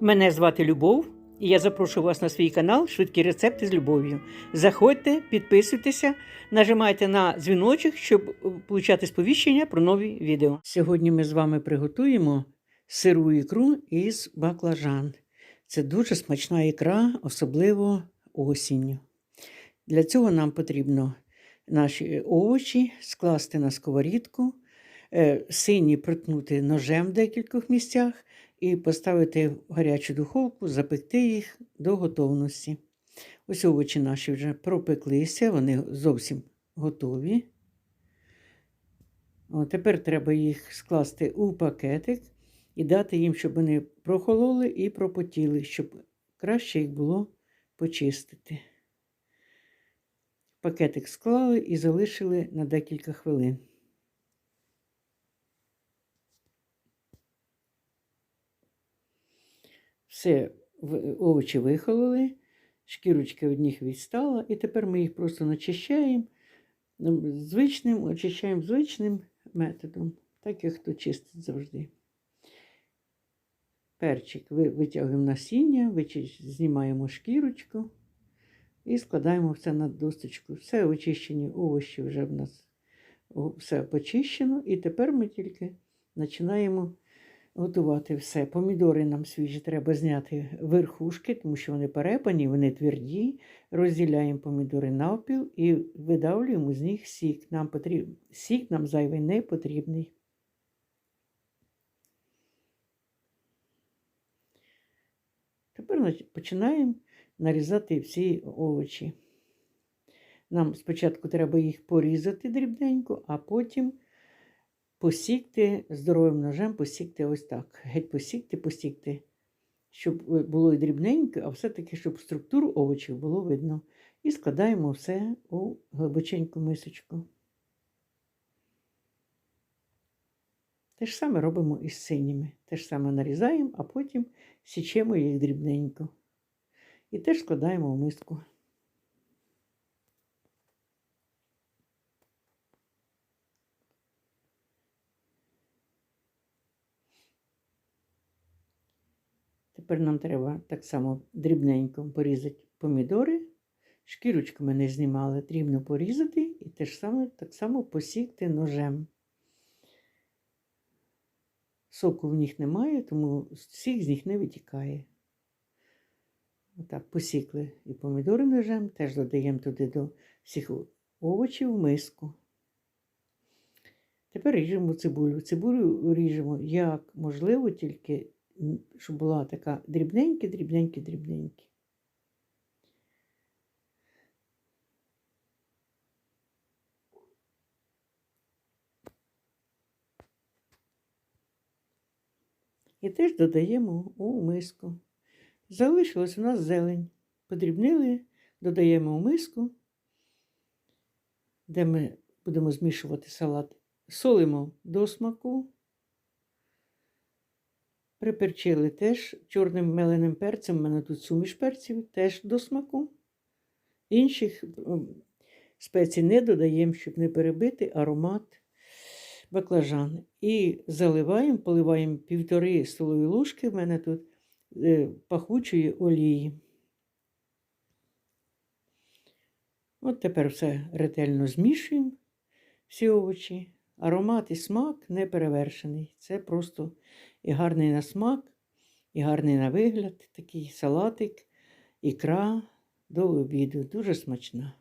Мене звати Любов, і я запрошую вас на свій канал Швидкі рецепти з любов'ю. Заходьте, підписуйтеся, нажимайте на дзвіночок, щоб отримати сповіщення про нові відео. Сьогодні ми з вами приготуємо сиру ікру із баклажан. Це дуже смачна ікра, особливо осінню. Для цього нам потрібно наші овочі скласти на сковорідку, е, сині проткнути ножем в декількох місцях і поставити в гарячу духовку, запекти їх до готовності. Ось овочі наші вже пропеклися, вони зовсім готові. О, тепер треба їх скласти у пакетик і дати їм, щоб вони прохололи і пропотіли, щоб краще їх було почистити. Пакетик склали і залишили на декілька хвилин. Все, овочі вихололи, шкірочка від них відстала, і тепер ми їх просто начищаємо звичним, очищаємо звичним методом, так як хто чистить завжди. Перчик витягуємо насіння, знімаємо шкірочку і складаємо все на досточку. Все очищені овочі вже в нас все почищено. І тепер ми тільки починаємо готувати все. Помідори нам свіжі треба зняти верхушки, тому що вони перепані, вони тверді. Розділяємо помідори навпіл і видавлюємо з них сік. Нам потріб... Сік нам зайвий не потрібний. Тепер починаємо нарізати всі овочі. Нам спочатку треба їх порізати дрібненько, а потім посікти здоровим ножем, посікти ось так. Геть посікти, посікти, щоб було і дрібненько, а все-таки, щоб структуру овочів було видно. І складаємо все у глибоченьку мисочку. Те ж саме робимо із синіми. Те ж саме нарізаємо, а потім січемо їх дрібненько. І теж складаємо в миску. Тепер нам треба так само дрібненько порізати помідори. Шкірочку ми не знімали, дрібно порізати і те ж саме, так само посікти ножем. Соку в них немає, тому сік з них не витікає. Отак, посікли і помідори ножем, теж додаємо туди до всіх овочів в миску. Тепер ріжемо цибулю. Цибулю ріжемо як можливо, тільки щоб була така дрібненькі, дрібненькі, дрібненькі. І теж додаємо у миску. Залишилась у нас зелень. Подрібнили, додаємо у миску, де ми будемо змішувати салат. Солимо до смаку. Приперчили теж чорним меленим перцем, у мене тут суміш перців, теж до смаку. Інших спецій не додаємо, щоб не перебити аромат баклажан. І заливаємо, поливаємо півтори столові ложки, в мене тут е, пахучої олії. От тепер все ретельно змішуємо, всі овочі. Аромат і смак не перевершений. Це просто і гарний на смак, і гарний на вигляд, такий салатик, ікра до обіду. Дуже смачна.